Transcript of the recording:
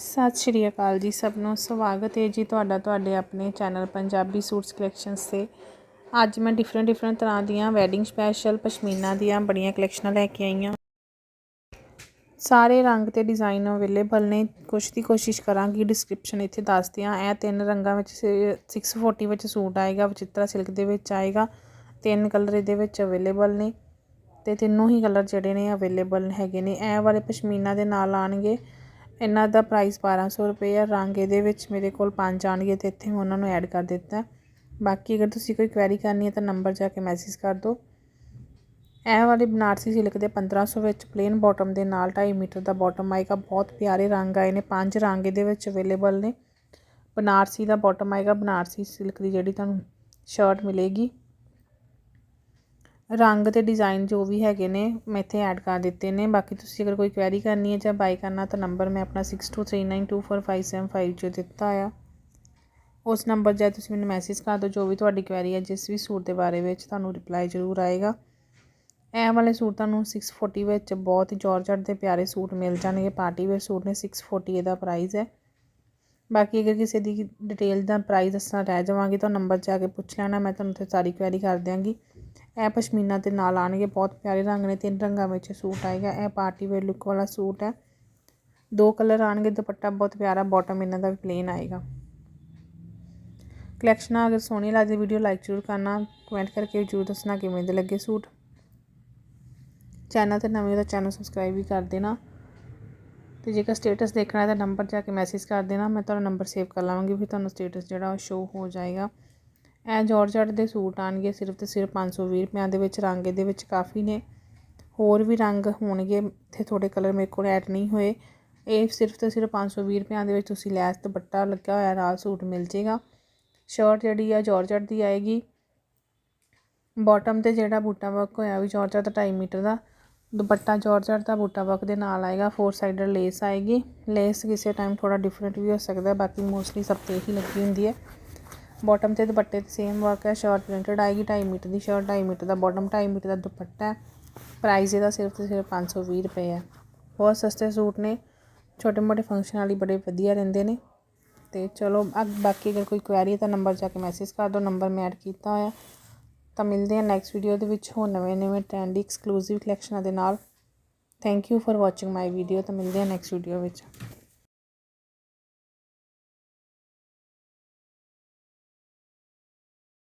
ਸਤਿ ਸ਼੍ਰੀ ਅਕਾਲ ਜੀ ਸਭ ਨੂੰ। ਸਵਾਗਤ ਹੈ ਜੀ ਤੁਹਾਡਾ ਤੁਹਾਡੇ ਆਪਣੇ ਚੈਨਲ ਪੰਜਾਬੀ ਸੂਟਸ ਕਲੈਕਸ਼ਨਸ ਤੇ। ਅੱਜ ਮੈਂ ਡਿਫਰੈਂਟ ਡਿਫਰੈਂਟ ਤਰ੍ਹਾਂ ਦੀਆਂ ਵੈਡਿੰਗ ਸਪੈਸ਼ਲ ਪਸ਼ਮੀਨਾ ਦੀਆਂ ਬੜੀਆਂ ਕਲੈਕਸ਼ਨਾਂ ਲੈ ਕੇ ਆਈ ਹਾਂ। ਸਾਰੇ ਰੰਗ ਤੇ ਡਿਜ਼ਾਈਨ ਅਵੇਲੇਬਲ ਨੇ। ਕੁਛ ਦੀ ਕੋਸ਼ਿਸ਼ ਕਰਾਂਗੀ ਡਿਸਕ੍ਰਿਪਸ਼ਨ ਇੱਥੇ ਦੱਸ ਦਿਆਂ। ਇਹ ਤਿੰਨ ਰੰਗਾਂ ਵਿੱਚ 640 ਵਿੱਚ ਸੂਟ ਆਏਗਾ, ਵਿਚਿਤਰਾ ਸਿਲਕ ਦੇ ਵਿੱਚ ਆਏਗਾ। ਤਿੰਨ ਕਲਰ ਇਹਦੇ ਵਿੱਚ ਅਵੇਲੇਬਲ ਨੇ ਤੇ ਤਿੰਨੋਂ ਹੀ ਕਲਰ ਜਿਹੜੇ ਨੇ ਅਵੇਲੇਬਲ ਹੈਗੇ ਨੇ। ਇਹ ਵਾਲੇ ਪਸ਼ਮੀਨਾ ਦੇ ਨਾਲ ਆਣਗੇ। ਇਹਨਾਂ ਦਾ ਪ੍ਰਾਈਸ 1200 ਰੁਪਏ ਆ। ਰੰਗ ਇਹਦੇ ਵਿੱਚ ਮੇਰੇ ਕੋਲ ਪੰਜ ਆਣਗੇ ਤੇ ਇੱਥੇ ਮੈਂ ਉਹਨਾਂ ਨੂੰ ਐਡ ਕਰ ਦਿੱਤਾ। ਬਾਕੀ ਅਗਰ ਤੁਸੀਂ ਕੋਈ ਕੁਐਰੀ ਕਰਨੀ ਹੈ ਤਾਂ ਨੰਬਰ ਜਾ ਕੇ ਮੈਸੇਜ ਕਰ ਦਿਓ। ਇਹ ਵਾਲੇ ਬਨਾਰਸੀ ਸਿਲਕ ਦੇ 1500 ਵਿੱਚ ਪਲੇਨ ਬਾਟਮ ਦੇ ਨਾਲ 2.5 ਮੀਟਰ ਦਾ ਬਾਟਮ ਆਏਗਾ। ਬਹੁਤ ਪਿਆਰੇ ਰੰਗ ਆਏ ਨੇ। ਪੰਜ ਰੰਗ ਇਹਦੇ ਵਿੱਚ ਅਵੇਲੇਬਲ ਨੇ। ਬਨਾਰਸੀ ਦਾ ਬਾਟਮ ਆਏਗਾ। ਬਨਾਰਸੀ ਸਿਲਕ ਦੀ ਜਿਹੜੀ ਤੁਹਾਨੂੰ ਸ਼ਰਟ ਮਿਲੇਗੀ। ਰੰਗ ਅਤੇ ਡਿਜ਼ਾਇਨ ਜੋ ਵੀ ਹੈਗੇ ਨੇ, ਮੈਂ ਇੱਥੇ ਐਡ ਕਰ ਦਿੱਤੇ ਨੇ। ਬਾਕੀ ਤੁਸੀਂ ਅਗਰ ਕੋਈ ਕੁਐਰੀ ਕਰਨੀ ਹੈ ਜਾਂ ਬਾਏ ਕਰਨਾ, ਤਾਂ ਨੰਬਰ ਮੈਂ ਆਪਣਾ 6239245755 'ਚ ਦਿੱਤਾ ਆ। ਉਸ ਨੰਬਰ 'ਤੇ ਤੁਸੀਂ ਮੈਨੂੰ ਮੈਸੇਜ ਕਰ ਦਿਓ, ਜੋ ਵੀ ਤੁਹਾਡੀ ਕੁਐਰੀ ਹੈ, ਜਿਸ ਵੀ ਸੂਟ ਦੇ ਬਾਰੇ ਵਿੱਚ ਤੁਹਾਨੂੰ ਰਿਪਲਾਈ ਜ਼ਰੂਰ ਆਏਗਾ। ਇਹ ਵਾਲੇ ਸੂਟ ਤੁਹਾਨੂੰ 640 ਵਿੱਚ ਬਹੁਤ ਹੀ ਜੋਰਜਟ ਦੇ ਪਿਆਰੇ ਸੂਟ ਮਿਲ ਜਾਣਗੇ। ਪਾਰਟੀ ਵੇਅਰ ਸੂਟ ਨੇ 640 ਇਹਦਾ ਪ੍ਰਾਈਸ ਹੈ। ਬਾਕੀ ਅਗਰ ਕਿਸੇ ਦੀ ਡਿਟੇਲ ਦਾ ਪ੍ਰਾਈਸ ਦੱਸਣਾ ਰਹਿ ਜਾਵਾਂਗੀ, ਤਾਂ ਨੰਬਰ 'ਚ ਆ ਕੇ ਪੁੱਛ ਲੈਣਾ, ਮੈਂ ਤੁਹਾਨੂੰ ਉੱਥੇ ਸਾਰੀ ਕੁਐਰੀ ਕਰ ਦਿਆਂਗੀ। ਇਹ ਪਸ਼ਮੀਨਾ ਦੇ ਨਾਲ ਆਣਗੇ ਬਹੁਤ ਪਿਆਰੇ ਰੰਗ ਨੇ, ਤਿੰਨ ਰੰਗਾਂ ਵਿੱਚ ਸੂਟ ਆਏਗਾ। ਇਹ ਪਾਰਟੀ ਵੇਅਰ ਲੁੱਕ ਵਾਲਾ ਸੂਟ ਹੈ। ਦੋ ਕਲਰ ਆਣਗੇ ਦੁਪੱਟਾ ਬਹੁਤ ਪਿਆਰਾ ਬਾਟਮ ਇਹਨਾਂ ਦਾ ਵੀ ਪਲੇਨ ਆਏਗਾ। ਕਲੈਕਸ਼ਨ ਅਗਰ ਸੋਹਣੀ ਲੱਗਦੀ ਵੀਡੀਓ ਲਾਈਕ ਜ਼ਰੂਰ ਕਰਨਾ। ਕਮੈਂਟ ਕਰਕੇ ਜ਼ਰੂਰ ਦੱਸਣਾ ਕਿਵੇਂ ਦੇ ਲੱਗੇ ਸੂਟ। ਚੈਨਲ ਤੇ ਨਵੇਂ ਤਾਂ ਚੈਨਲ ਸਬਸਕ੍ਰਾਈਬ ਵੀ ਕਰ ਦੇਣਾ। ਤੇ ਜੇਕਰ ਸਟੇਟਸ ਦੇਖਣਾ ਹੈ ਤਾਂ ਨੰਬਰ ਜਾ ਕੇ ਮੈਸੇਜ ਕਰ ਦੇਣਾ। ਮੈਂ ਤੁਹਾਡਾ ਨੰਬਰ ਸੇਵ ਕਰ ਲਵਾਂਗੀ ਫਿਰ ਤੁਹਾਨੂੰ ਸਟੇਟਸ ਜਿਹੜਾ ਉਹ ਸ਼ੋ ਹੋ ਜਾਏਗਾ। ਇਹ ਜੋਰਜਟ ਦੇ ਸੂਟ ਆਉਣਗੇ, ਸਿਰਫ ਤੇ ਸਿਰਫ 520 ਰੁਪਿਆਂ ਦੇ ਵਿੱਚ, ਰੰਗ ਇਹਦੇ ਵਿੱਚ ਕਾਫੀ ਨੇ। ਹੋਰ ਵੀ ਰੰਗ ਹੋਣਗੇ, ਇੱਥੇ ਥੋੜ੍ਹੇ ਕਲਰ ਮੇਰੇ ਕੋਲ ਐਡ ਨਹੀਂ ਹੋਏ। ਇਹ ਸਿਰਫ ਤੇ ਸਿਰਫ 520 ਰੁਪਿਆਂ ਦੇ ਵਿੱਚ ਤੁਸੀਂ ਲੈਸ ਦੁਪੱਟਾ ਲੱਗਿਆ ਹੋਇਆ, ਨਾਲ ਸੂਟ ਮਿਲ ਜੇਗਾ ਸ਼ਰਟ ਜਿਹੜੀ ਆ ਜੋਰਜਟ ਦੀ ਆਏਗੀ। ਬਾਟਮ ਤੇ ਜਿਹੜਾ ਬੂਟਾ ਵਰਕ ਹੋਇਆ ਵੀ ਜੋਰਜਟ ਦਾ 2.5 ਮੀਟਰ ਦਾ। ਦੁਪੱਟਾ ਜੋਰਜਟ ਦਾ ਬੂਟਾ ਵਰਕ ਦੇ ਨਾਲ ਆਏਗਾ। ਫੋਰ ਸਾਈਡਰ ਲੇਸ ਆਏਗੀ। ਲੇਸ ਕਿਸੇ ਟਾਈਮ ਥੋੜਾ ਡਿਫਰੈਂਟ ਵੀ ਹੋ ਸਕਦਾ, ਬਾਕੀ ਮੋਸਟਲੀ ਸਭ ਤੇ ਹੀ ਲੱਗੀ ਹੁੰਦੀ ਹੈ। ਬਾਟਮ ਤੇ ਦੁਪੱਟੇ ਤੇ ਸੇਮ ਵਰਕ ਹੈ ਸ਼ਰਟ ਪ੍ਰਿੰਟਡ ਆਏਗੀ 2.5 ਮੀਟਰ ਦੀ ਸ਼ਰਟ 2.5 ਮੀਟਰ ਦਾ ਬਾਟਮ 2.5 ਮੀਟਰ ਦਾ ਦੁਪੱਟਾ ਹੈ। ਪ੍ਰਾਈਸ ਇਹਦਾ ਸਿਰਫ ਤੇ ਸਿਰਫ 520 ਰੁਪਏ ਹੈ। ਬਹੁਤ ਸਸਤੇ ਸੂਟ ਨੇ, ਛੋਟੇ ਮੋਟੇ ਫੰਕਸ਼ਨ ਵਾਲੀ ਬੜੇ ਵਧੀਆ ਰਹਿੰਦੇ ਨੇ। ਤੇ ਚਲੋ, ਅੱਗ, ਬਾਕੀ ਅਗਰ ਕੋਈ ਕੁਐਰੀ ਤਾਂ ਨੰਬਰ ਜਾ ਕੇ ਮੈਸੇਜ ਕਰ ਦਿਓ ਨੰਬਰ ਮੈਂ ਐਡ ਕੀਤਾ ਹੋਇਆ। ਤਾਂ ਮਿਲਦੇ ਹਾਂ ਨੈਕਸਟ ਵੀਡੀਓ ਦੇ ਵਿੱਚ ਹੋਰ ਨਵੇਂ ਨਵੇਂ ਟ੍ਰੈਂਡੀ ਐਕਸਕਲੂਸਿਵ ਕਲੈਕਸ਼ਨਾਂ ਦੇ ਨਾਲ। Thank you for watching my video ਤਾਂ ਮਿਲਦੇ ਹਾਂ ਨੈਕਸਟ ਵੀਡੀਓ ਵਿੱਚ।